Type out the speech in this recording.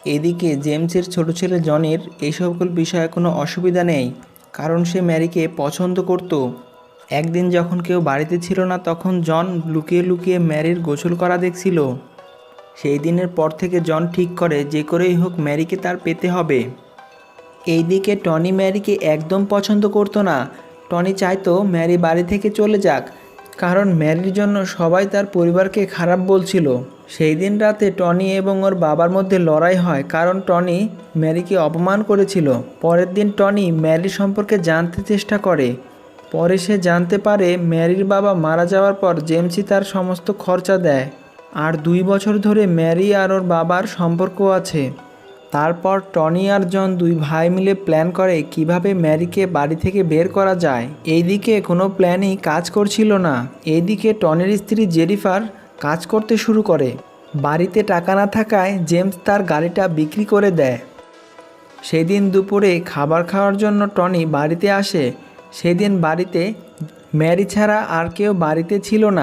এদিকে জেমসের ছোট ছেলে জনের এই সকল বিষয়ে কোনো অসুবিধা নেই, কারণ সে ম্যারিকে পছন্দ করত। একদিন যখন কেউ বাড়িতে ছিল না, তখন জন লুকিয়ে লুকিয়ে ম্যারির গোসল করা দেখছিল। সেই দিনের পর থেকে জন ঠিক করে, যে করেই হোক ম্যারিকে তার পেতে হবে। এইদিকে টনি ম্যারিকে একদম পছন্দ করতো না। টনি চাইতো ম্যারি বাড়ি থেকে চলে যাক কারণ ম্যারির জন্য সবাই তার পরিবারকে খারাপ বলছিল। সেই দিন রাতে টনি এবং ওর বাবার মধ্যে লড়াই হয় কারণ টনি ম্যারিকে অপমান করেছিল। পরের দিন টনি ম্যারি সম্পর্কে জানতে চেষ্টা করে। পরে সে জানতে পারে ম্যারির বাবা মারা যাওয়ার পর জেমসি তার সমস্ত খরচা দেয়। আর দুই বছর ধরে ম্যারি আর ওর বাবার সম্পর্ক আছে। তারপর টনি আর জন দুই ভাই মিলে প্ল্যান করে কীভাবে ম্যারিকে বাড়ি থেকে বের করা যায়। এইদিকে কোনো প্ল্যানই কাজ করছিল না। এইদিকে টনির স্ত্রী জেরিফার কাজ করতে শুরু করে। বাড়িতে টাকা না থাকায় জেমস তার গাড়িটা বিক্রি করে দেয়। সেদিন দুপুরে খাবার খাওয়ার জন্য টনি বাড়িতে আসে। সেদিন বাড়িতে ম্যারি ছাড়া আর কেউ বাড়িতে ছিল না।